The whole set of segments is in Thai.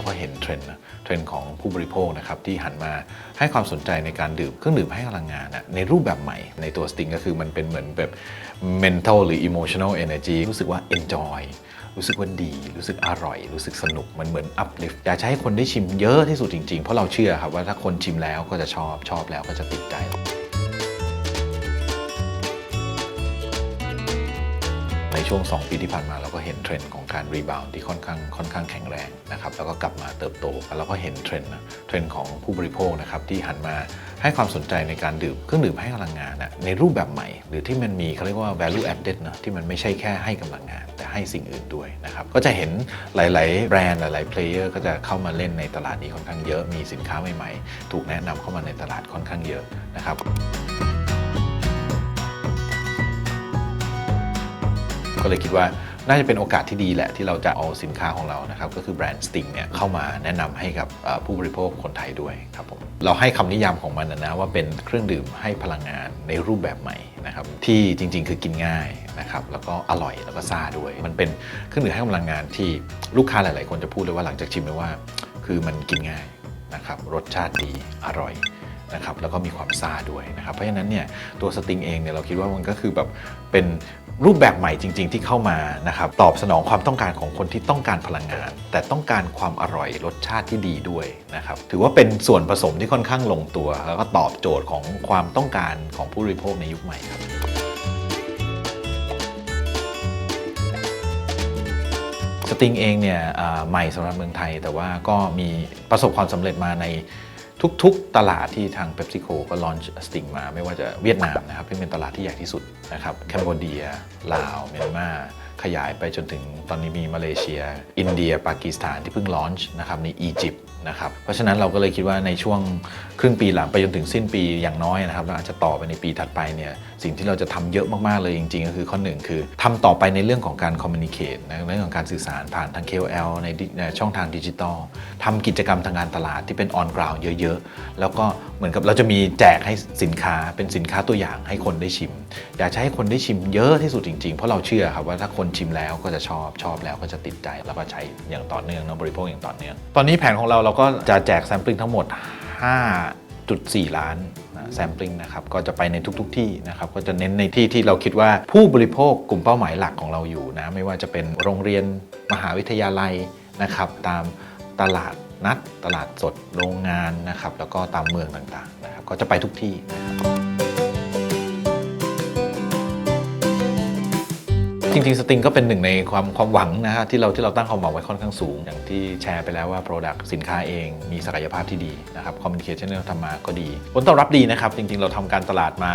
เราก็เห็นเทรนด์นะเทรนด์ของผู้บริโภคนะครับที่หันมาให้ความสนใจในการดื่มเครื่องดื่มให้พลังงานนะในรูปแบบใหม่ในตัวสติงก็คือมันเป็นเหมือนแบบ mental หรือ emotional energy รู้สึกว่า enjoy รู้สึกว่าดี รู้สึกอร่อย รู้สึกสนุก มันเหมือน uplift อยากจะให้คนได้ชิมเยอะที่สุดจริงๆ เพราะเราเชื่อครับว่าถ้าคนชิมแล้วก็จะชอบ ชอบแล้วก็จะติดใจ ช่วง 2 ปีที่ผ่านมาเราก็เห็นเทรนด์ของการรีบาวด์ที่ค่อนข้างค่อนข้างแข็งแรงนะครับแล้วก็กลับมาเติบโตแล้วก็เห็นเทรนด์เทรนด์ของผู้บริโภคนะครับที่หันมาให้ความสนใจในการดื่มเครื่องดื่มให้พลังงานนะในรูปแบบใหม่ หรือที่มันมีเขาเรียกว่า value added นะที่มันไม่ใช่แค่ให้กำลังงาน แต่ให้สิ่งอื่นด้วยนะครับก็จะเห็นหลาย ๆ แบรนด์หลาย ๆ เพลเยอร์ก็จะเข้ามาเล่นในตลาดนี้ค่อนข้างเยอะมีสินค้าใหม่ ๆ ถูกแนะนำเข้ามาในตลาดค่อนข้างเยอะนะครับ ก็เลยคิดว่าน่าจะเป็นโอกาสที่ดีแหละที่เราจะเอาสินค้าของเรานะครับก็คือแบรนด์ Sting เนี่ยเข้ามาแนะนำให้กับผู้บริโภคคนไทยด้วยครับผมเราให้คำนิยามของมันนะว่าเป็นเครื่องดื่มให้พลังงานในรูปแบบใหม่นะครับที่จริงๆ คือกินง่ายนะครับแล้วก็อร่อยแล้วก็ซาด้วย มันเป็นเครื่องดื่มให้พลังงานที่ลูกค้าหลาย ๆ คนจะพูดเลยว่าหลังจากชิมเลยว่า คือมันกินง่ายนะครับรสชาติดีอร่อยนะครับแล้วก็มีความซาด้วยนะครับเพราะฉะนั้นเนี่ยตัวสติงเองเนี่ยเราคิดว่ามันก็คือแบบเป็น รูปแบบใหม่จริง ๆ ที่เข้ามานะครับตอบสนองความต้องการของคนที่ต้องการพลังงาน แต่ต้องการความอร่อยรสชาติที่ดีด้วยนะครับถือว่าเป็นส่วนผสมที่ค่อนข้างลงตัว แล้วก็ตอบโจทย์ของความต้องการของผู้บริโภคในยุคใหม่ครับสติงเองเนี่ยใหม่สำหรับเมืองไทย แต่ว่าก็มีประสบความสำเร็จมาใน ทุกๆตลาดที่ทาง PepsiCo ก็ลอนช์สติงมาไม่ว่าจะเวียดนามนะครับที่เป็นตลาดที่ใหญ่ที่สุดนะครับแคนเบเดียลาวเมียนมา ขยายไปจนถึงตอนนี้มีมาเลเซีย อินเดีย ปากีสถานที่เพิ่งลอนช์นะครับในอียิปต์นะครับเพราะฉะนั้นเราก็เลยคิดว่าในช่วงครึ่งปีหลังไปจนถึงสิ้นปีอย่างน้อยนะครับเราอาจจะต่อไปในปีถัดไปเนี่ยสิ่งที่เราจะทำเยอะมาก ๆ เลยจริง ๆ ก็คือข้อหนึ่งคือทำต่อไปในเรื่องของการคอมมิ n นิเค e ในเรื่องของการสื่อสารผ่านทาง KOL ในดิในช่องทางดิจิตอลทำกิจกรรมทางการตลาดที่เป็นออนกราวเยอะ ๆ แล้วก็เหมือนกับเราจะมีแจกให้สินค้าเป็นสินค้าตัวอย่างให้คนได้ชิม อยากจะให้คนได้ชิมเยอะที่สุดจริง ๆ เพราะเราเชื่อครับว่าถ้าคนชิมแล้วก็จะชอบชอบแล้วก็จะติดใจแล้วก็ใช้อย่างต่อเนื่องนะบริโภคอย่างต่อเนื่อง ตอนนี้แผนของเราเราก็จะแจกแซมปลิ้งทั้งหมด 5.4 ล้านแซมปลิ้งนะครับก็จะไปในทุก ๆ ที่นะครับก็จะเน้นในที่ที่เราคิดว่าผู้บริโภคกลุ่มเป้าหมายหลักของเราอยู่นะไม่ว่าจะเป็นโรงเรียนมหาวิทยาลัยนะครับตามตลาดนัดตลาดสดโรงงานนะครับแล้วก็ตามเมืองต่างๆนะครับก็จะไปทุกที่นะครับ จริงๆสติงก็เป็นหนึ่งในความความหวังนะฮะที่เราที่เราตั้งความหวังไว้ค่อนข้างสูง อย่างที่แชร์ไปแล้วว่า Product สินค้าเองมีศักยภาพที่ดีนะครับคอมมิ n นิเคชันที่เราทำมาก็ดี ผลตอบรับดีนะครับ จริงๆ เราทำการตลาดมา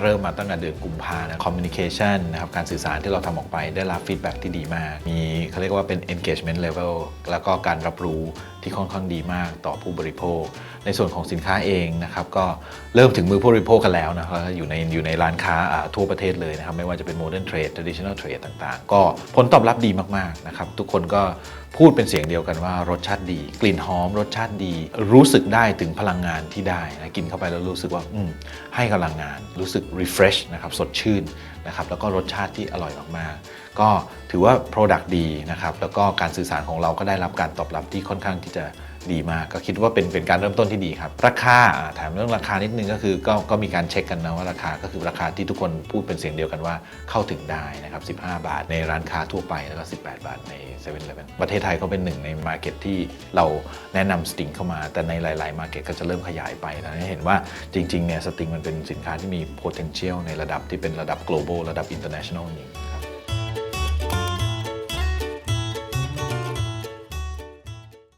เริ่มมาตั้งแต่เดือนกุมภานะคอมมิ n นิเคชันนะครับการสื่อสารที่เราทำออกไปได้รับฟีดแบ็ที่ดีมาก มีเขาเรียกว่าเป็น engagement level แล้วก็การรับรู้ที่ค่อนข้างดีมากต่อผู้บริโภค ในส่วนของสินค้าเองนะครับก็เริ่มถึงมือผู้บริโภคกันแล้วนะครับอยู่ในอยู่ในร้านค้าทั่วประเทศเลยนะครับไม่ว่าจะเป็น modern trade traditional trade ต่างๆ ก็ผลตอบรับดีมากๆนะครับทุกคนก็พูดเป็นเสียงเดียวกันว่ารสชาติดี กลิ่นหอม รสชาติดี รู้สึกได้ถึงพลังงานที่ได้นะกินเข้าไปแล้วรู้สึกว่าอืมให้พลังงาน รู้สึก refresh นะครับสดชื่นนะครับแล้วก็รสชาติที่อร่อยมากๆ ก็ถือว่า Product ดีนะครับ แล้วก็การสื่อสารของเราก็ได้รับการตอบรับที่ค่อนข้างที่จะดีมาก ก็คิดว่าเป็นเป็นการเริ่มต้นที่ดีครับ ราคาถามเรื่องราคานิดนึงก็คือก็ก็มีการเช็คกันนะว่าราคาก็คือราคาที่ทุกคนพูดเป็นเสียงเดียวกันว่าเข้าถึงได้นะครับ 15 บาท ในร้านค้าทั่วไปแล้วก็ 18 บาทใน7 e เ e ่ e อประเทศไทยก็เป็นหนึ่งในมาร์เก็ตที่เราแนะนำสติงเข้ามา แต่ในหลาย ๆ มาร์เก็ตก็จะเริ่มขยายไปนะให้เห็นว่าจริง ๆ เนี่ยสติงมันเป็นสินค้าที่มี potential ในระดับที่เป็นระดับ global ระดับ international จริงครับ